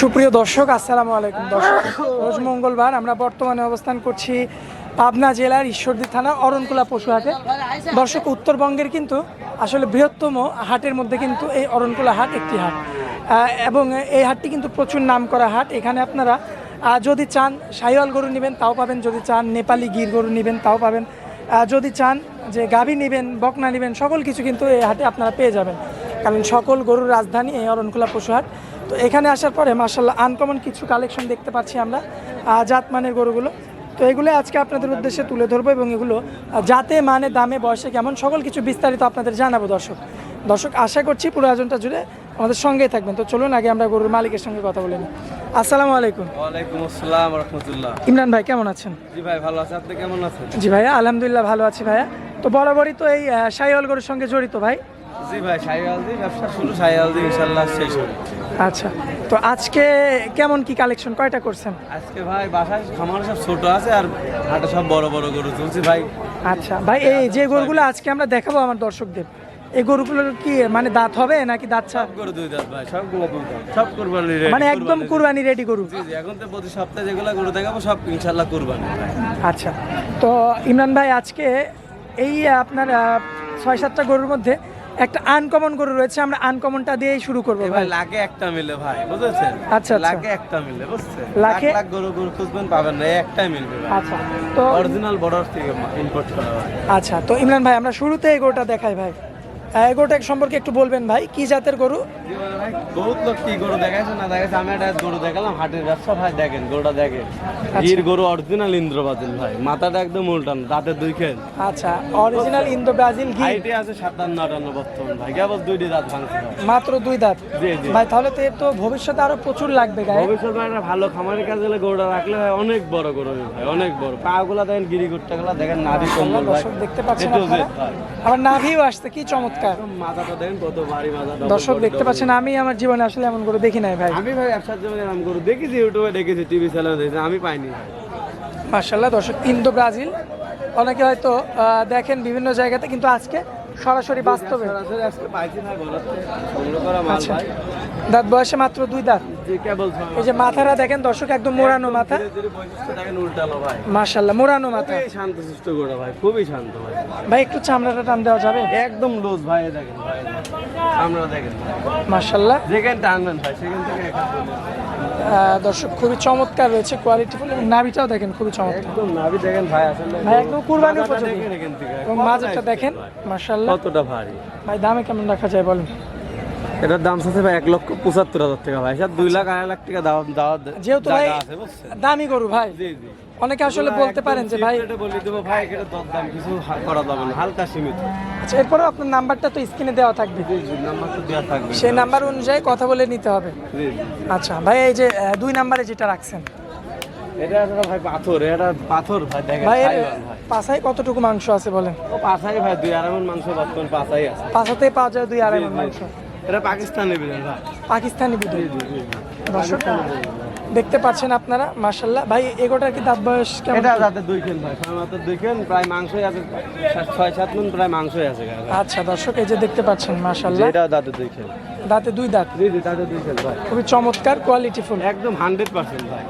সুপ্রিয় দর্শক, আসসালামু আলাইকুম দর্শক। রোজ মঙ্গলবার আমরা বর্তমানে অবস্থান করছি পাবনা জেলার ঈশ্বরদী থানা, অরণকুলা পশু হাটে। দর্শক, উত্তরবঙ্গের কিন্তু আসলে বৃহত্তম হাটের মধ্যে কিন্তু এই অরণকুলা হাট একটি হাট। এবং এই হাটটি কিন্তু প্রচুর নাম করা হাট। এখানে আপনারা যদি চান সাইওয়াল গরু নেবেন, তাও পাবেন। যদি চান নেপালি গির গরু নেবেন, তাও পাবেন। যদি চান যে গাভী নেবেন, বকনা নেবেন, সকল কিছু কিন্তু এই হাটে আপনারা পেয়ে যাবেন। কারণ সকল গরুর রাজধানী এই অরণকুলা পশু হাট। তো এখানে আসার পরে মার্শাল্লাহ আনকমন কিছু কালেকশন দেখতে পাচ্ছি আমরা জাত মানের গরুগুলো। তো এগুলো আজকে আপনাদের উদ্দেশ্যে তুলে ধরবো এবং এগুলো জাতে মানে দামে বয়সে কেমন সকল কিছু বিস্তারিত আপনাদের জানাব দর্শক। দর্শক আশা করছি পুরো আয়োজনটা জুড়ে আমাদের সঙ্গেই থাকবেন। তো চলুন আগে আমরা গরুর মালিকের সঙ্গে কথা বলে নিই। আসসালামু আলাইকুম। ওয়ালাইকুম আসসালাম রহমতুল্লাহ। ইমরান ভাই কেমন আছেন? জি ভাই ভালো আছে। আপনি কেমন আছেন? জি ভাইয়া আলহামদুলিল্লাহ ভালো আছি ভাইয়া। তো বরাবরই তো এই সাইওয়াল গরুর সঙ্গে জড়িত ভাই? জি ভাই ব্যবসা শুরু ইনশাল্লাহ শেষ হবে। আচ্ছা। তো আজকে কেমন কি কালেকশন কয়টা করছেন? আজকে ভাই বাসায় খামার সব ছোট আছে আর হাটে সব বড় বড় গরু তুলছি ভাই। আচ্ছা। ভাই এই যে গরুগুলো আজকে আমরা দেখাবো আমার দর্শকদের। এই গরুগুলোর কি মানে দাঁত হবে নাকি দাঁত ছাপ গরু দুই দাঁত ভাই সবগুলো দুই দাঁত। সব কুরবানি ready, মানে একদম কুরবানি রেডি গরু। জি জি এখন তো প্রতি সপ্তাহে যেগুলো গরু দেখাবো সব ইনশাল্লাহ কুরবানি। আচ্ছা। তো ইমরান ভাই আজকে এই আপনার ছয় সাতটা গরুর মধ্যে একটা আনকমন গরু রয়েছে আমরা আনকমনটা দিয়ে শুরু করব ভাই। লাগে একটা মিলে ভাই বুঝেছেন? আচ্ছা, লাগে লাখে একটা মিলে বুঝছেন? লাখ লাখ গরু গরু খুঁজবেন পাবেন না একটাই মিলবে আচ্ছা তো অরিজিনাল বর্ডার থেকে ইম্পোর্ট করা আচ্ছা তো ইমরান ভাই আমরা শুরুতে এই গরুটা দেখাই ভাই। এই সম্পর্কে একটু বলবেন ভাই কি জাতের গরু? বহুত লোক কি গরু দেখাইছে না দেখাইছে? আমি একটা গরু দেখালাম হাটের ব্যবসা ভাই দেখেন গরুটা দেখেন। গির গরু অরিজিনাল ইন্দ্রবাদিল ভাই। মাথাটা একদম উল্টান দাঁতে দুই খেন আচ্ছা অরিজিনাল ইন্দো ব্রাজিল ঘি হাইটে আছে সাতান্ন আটান্ন বর্তমান ভাই। কেবল দুইটি দাঁত ভাঙছে। মাত্র দুই দাঁত? ভাই তাহলে তো তো ভবিষ্যতে আরও প্রচুর লাগবে গায়ে। ভবিষ্যৎ ভাই একটা ভালো খামারের কাজে গরুটা রাখলে ভাই অনেক বড় গরু ভাই অনেক বড়। পা গুলা দেখেন গিরি গুট্টা গুলা দেখেন নাভি কম্বল ভাই। দেখতে পাচ্ছেন। আবার নাভিও আসছে কি চমৎকার। মাথাটা দেখেন কত ভারী মাথা দর্শক দেখতে পাচ্ছেন আমি আমার জীবনে আসলে এমন করে দেখি নাই ভাই। আমি ভাই ব্যবসার জন্য নাম গরু দেখেছি ইউটিউবে দেখেছি টিভি চ্যানেলে দেখেছি আমি পাইনি। মার্শাল্লাহ দর্শক ইন্দো ব্রাজিল। অনেকে হয়তো আহ, দেখেন বিভিন্ন জায়গাতে কিন্তু আজকে সরাসরি বাস্তবে। আচ্ছা। দাঁত বয়সে মাত্র দুই দাঁত? এই যে মাথাটা দেখেন দর্শক একদম মোড়ানো মাথা। মার্শাল্লাহ মোড়ানো মাথা। খুবই শান্ত সুস্থ গোড়া ভাই খুবই শান্ত ভাই। ভাই একটু চামড়াটা টান দেওয়া যাবে? একদম লুজ ভাই দেখেন ভাই। এই দেখেন। দেখেন যেখানে টানবেন ভাই সেখান থেকে আহ, দর্শক খুবই চমৎকার রয়েছে কোয়ালিটি ফুল এবং নাভিটাও দেখেন খুবই চমৎকার। একদম নাভি দেখেন ভাই আসলে ভাই একদম কুরবানি উপযোগী। এবং দেখেন মাশাআল্লাহ। কতটা ভারী। ভাই দামে কেমন রাখা যায় বলেন? এটার দাম আছে ভাই এক লক্ষ পঁচাত্তর হাজার টাকা ভাই। স্যার দুই লাখ আড়াই লাখ টাকা দাওয়াত দাওয়াত যেহেতু ভাই দামি গরু ভাই। জি জি। অনেকে আসলে বলতে পারেন যে ভাই এটা বলে দেবো ভাই এটা দর দাম কিছু করা যাবে না হালকা সীমিত। আচ্ছা এরপরেও আপনার নাম্বারটা তো স্ক্রিনে দেওয়া থাকবে। জি জি নাম্বার তো দেওয়া থাকবে। সেই নাম্বার অনুযায়ী কথা বলে নিতে হবে। আচ্ছা ভাই এই যে দুই নাম্বারে যেটা রাখছেন। এটা ভাই পাথর এটা পাথর ভাই দেখেন ভাই কতটুকু মাংস আছে বলেন? ও পাশাই ভাই দুই আড়াই মাংস বর্তমান আছে। পাশাতে পাওয়া যায় দুই আড়াই মাংস। এটা পাকিস্তানি বিরিয়ানি পাকিস্তানি দর্শক দেখতে পাচ্ছেন আপনারা মার্শাল্লাহ ভাই এগোটার কি দাঁত বয়স কেমন? এটা যাতে দুই খেন ভাই। মাত্র দুই খেন প্রায় মাংসই আছে ছয় সাত মন প্রায় মাংসই আছে আচ্ছা দর্শক এই যে দেখতে পাচ্ছেন মার্শাল্লাহ এটা দাঁতে দুই খেন। দাঁতে দুই দাঁত? জি জি দাঁতে দুই খেন ভাই। খুবই চমৎকার কোয়ালিটি ফুল একদম হান্ড্রেড পার্সেন্ট ভাই।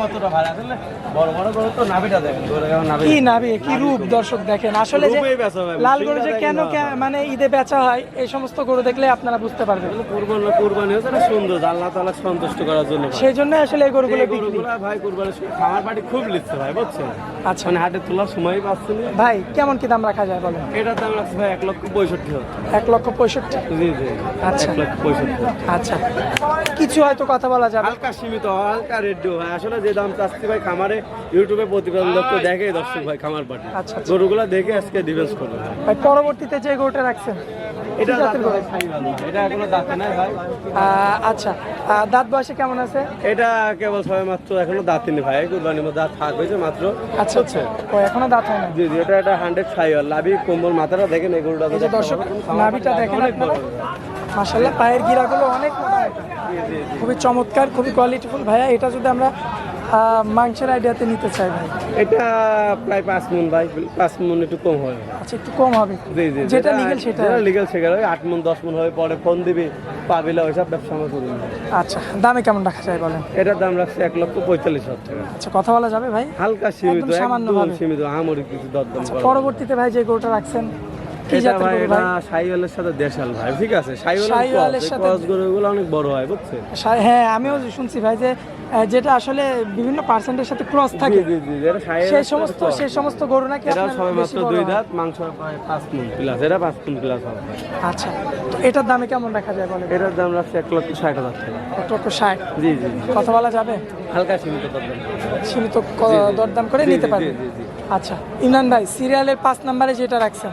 কতটা ভালো আসলে বড় বড় গরু তো নাভিটা দেখেন গরু নাভি কি রূপ দর্শক দেখেন। আসলে যে রূপেই বেচা লাল গরু যে কেন মানে ঈদে বেচা হয় এই সমস্ত গরু দেখলে আপনারা বুঝতে পারবেন। কুরবানি কুরবানি হচ্ছে না সুন্দর আল্লাহ তাআলা সন্তুষ্ট করার জন্য ভাই। সেই জন্য আসলে এই গরুগুলো বিক্রি। ভাই কুরবানি খামার পাটি খুব লিখছে ভাই বুঝছেন? আচ্ছা। মানে হাটে তোলার ভাই কেমন কি দাম রাখা যায় বলেন? এটার দাম রাখছে ভাই এক লক্ষ পঁয়ষট্টি এক লক্ষ পঁয়ষট্টি? জি জি আচ্ছা। এক লক্ষ পঁয়ষট্টি আচ্ছা। কিছু হয়তো কথা বলা যাবে। হালকা সীমিত হালকা রেডিও ভাই। আসলে যে দাম চাচ্ছি ভাই খামারে ইউটিউবে প্রতিবেদন তো দেখে দর্শক ভাই খামার পাটি আচ্ছা, আচ্ছা। দেখে আজকে ডিফেন্স করবে ভাই। পরবর্তীতে যে গরুটা রাখছেন এটা। এটা এখনও দাঁতে নাই ভাই। আচ্ছা। দাঁত বয়সে কেমন আছে? এটা কেবল সবাই মাত্র এখনও দাঁতে নেই ভাই। কুরবানির মধ্যে দাঁত থাক হয়েছে মাত্র। আচ্ছা আচ্ছা। ও এখনও দাঁত হয় না জি জি এটা একটা হান্ড্রেড ফাইভ লাভি কম্বল মাথাটা দেখেন এই গরুটা দর্শক নাভিটা দেখেন মাসাল্লাহ পায়ের গিরাগুলো অনেক মোটা। খুবই চমৎকার খুবই কোয়ালিটিফুল ভাইয়া। এটা যদি আমরা মাংসের আইডিয়াতে নিতে চাই ভাই। এটা প্রায় পাঁচ মন ভাই পাঁচ মন একটু কম হবে আচ্ছা একটু কম হবে। জি জি যেটা লিগেল সেটা। যেটা লিগেল সেটা আট মন দশ মন হবে পরে ফোন দিবি পাবিলা ওইসব ব্যবসা আমরা করি আচ্ছা দামে কেমন রাখা যায় বলেন? এটার দাম রাখছে এক লক্ষ পঁয়তাল্লিশ হাজার টাকা। আচ্ছা কথা বলা যাবে ভাই? হালকা সীমিত একদম। সীমিত আমরি কিছু দরদাম আচ্ছা পরবর্তীতে ভাই যে গরুটা রাখছেন? এটা ভাই এটা সাইওয়ালের সাথে দেশাল ভাই ঠিক আছে? সাইওয়ালের সাথে- ক্রস অনেক বড় হয় বুঝছেন? হ্যাঁ আমিও শুনছি ভাই যে যেটা আসলে বিভিন্ন পার্সেন্টের সাথে ক্রস থাকে। জি জি জি এটা সাইওয়ালের সেই সাথে সমস্ত সেই সমস্ত গরু নাকি এটা সবে মাত্র দুই দাঁত মাংস প্রায় পাঁচ প্লাস এটা পাঁচ প্লাস হবে আচ্ছা তো এটার দামে কেমন রাখা যায় এটার দাম রাখছে এক লক্ষ ষাট হাজার টাকা। এক লক্ষ ষাট? জি জি জি। কথা বলা যাবে? হালকা সীমিত দরদাম সীমিত। দরদাম করে নিতে জি, পারবে? জি, জি, জি। আচ্ছা ইমরান ভাই সিরিয়ালের পাঁচ নম্বরে যেটা রাখছেন?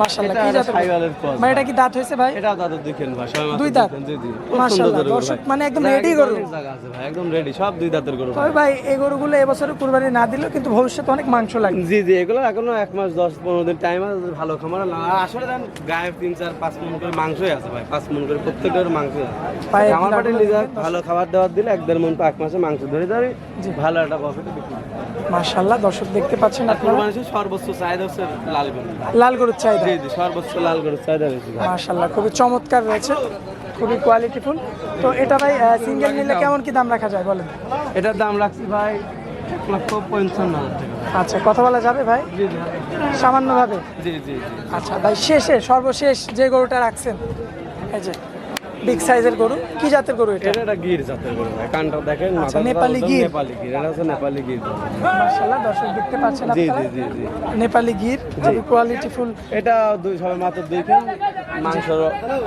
মার্শাল্লাহ কি একটা সাইওয়ালের cross ভাই এটা কি দাঁত হয়েছে ভাই? এটা দাদা দেখেন ভাই দুই দাঁত? জি জি। মাশাআল্লাহ, দর্শক মানে একদম জায়গা গরু। জায়গা আছে ভাই একদম রেডি সব দুই দাঁতের গরু তবে ভাই। এই গরুগুলো এবছরে কুরবানি না দিলেও কিন্তু ভবিষ্যতে অনেক মাংস জি জি এগুলো এখনও এক মাস দশ পনেরো দিন টাইম আছে ভালো খামার। আসলে দেন গায়ে তিন চার পাঁচ মন করে মাংসই আছে ভাই পাঁচ মন করে প্রত্যেকটার মাংস আমার পাটে ভালো খাবার দাবার দিলে এক দেড় মন এক মাসে মাংস ধরে ধরে ভালো একটা প্রফিট বিক্রি করি। মার্শাল্লাহ দর্শক দেখতে পাচ্ছেন আপনারা। মানুষের সর্বোচ্চ চাহিদা হচ্ছে লাল গরু। লাল গরুর চাহিদা। জি জি সর্বোচ্চ লাল গরুর চাহিদা বেশি। ভাই। মার্শাল্লাহ খুবই চমৎকার রয়েছে খুবই কোয়ালিটিফুল তো এটা ভাই সিঙ্গেল নিলে কেমন কি দাম রাখা যায় বলেন? এটার দাম রাখছি ভাই এক লক্ষ পঞ্চান্ন হাজার টাকা। আচ্ছা কথা বলা যাবে ভাই? জি জি। সামান্যভাবে? জি জি। আচ্ছা ভাই শেষে সর্বশেষ যে গরুটা রাখছেন এই যে বিগ সাইজের গরু? কি জাতের গরু এটা? এটা গির জাতের গরু ভাই। কানটা দেখেন আচ্ছা, নেপালি গির। নেপালি গির এটা হচ্ছে নেপালি গির মার্শাল্লাহ দর্শক দেখতে পাচ্ছেন জি আপনারা? জি জি জি। নেপালি গির খুবই কোয়ালিটিফুল এটা দুই সবাই মাত্র দুই মাংসর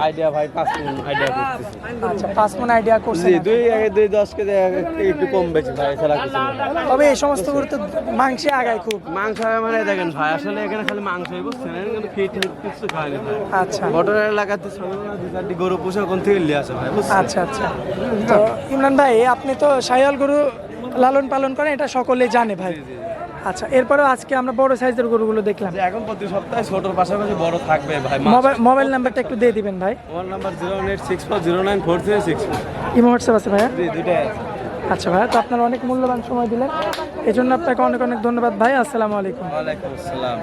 আইডিয়া ভাই পাঁচ মিনিট আইডিয়া করতেছি। আচ্ছা পাঁচ মন আইডিয়া করছেন জি দুই আগে দুই দশ কেজি এক- একটু কম বেশি ভাই এছাড়া কিছু তবে এই সমস্ত গরু তো মাংসে আগায় খুব। মাংস মানে দেখেন ভাই আসলে এখানে খালি মাংসই বুঝছেন কিন্তু ফিট কিছু খায়নি ভাই। আচ্ছা। বর্ডার এলাকাতে সবাই গরু পুষে কোন থেকে নিয়ে আসে ভাই আচ্ছা আচ্ছা। তো ইমরান ভাই আপনি তো সাইয়াল গরু লালন পালন করেন এটা সকলেই জানে ভাই। আচ্ছা এরপরেও আজকে আমরা বড় সাইজের গরুগুলো দেখলাম। এখন প্রতি সপ্তাহে ছোটোর পাশাপাশি বড় থাকবে ভাই মোবাইল মোবাইল নাম্বারটা একটু দিয়ে দিবেন ভাই। আমার number zero eight six four zero nine four three six imo WhatsApp আছে ভাইয়া? জি দুইটাই আছে। আচ্ছা ভাইয়া তো আপনার অনেক মূল্যবান সময় দিলেন। এই জন্য আপনাকে অনেক অনেক ধন্যবাদ ভাই আসসালামু আলাইকুম। ওয়ালাইকুম আসসালাম।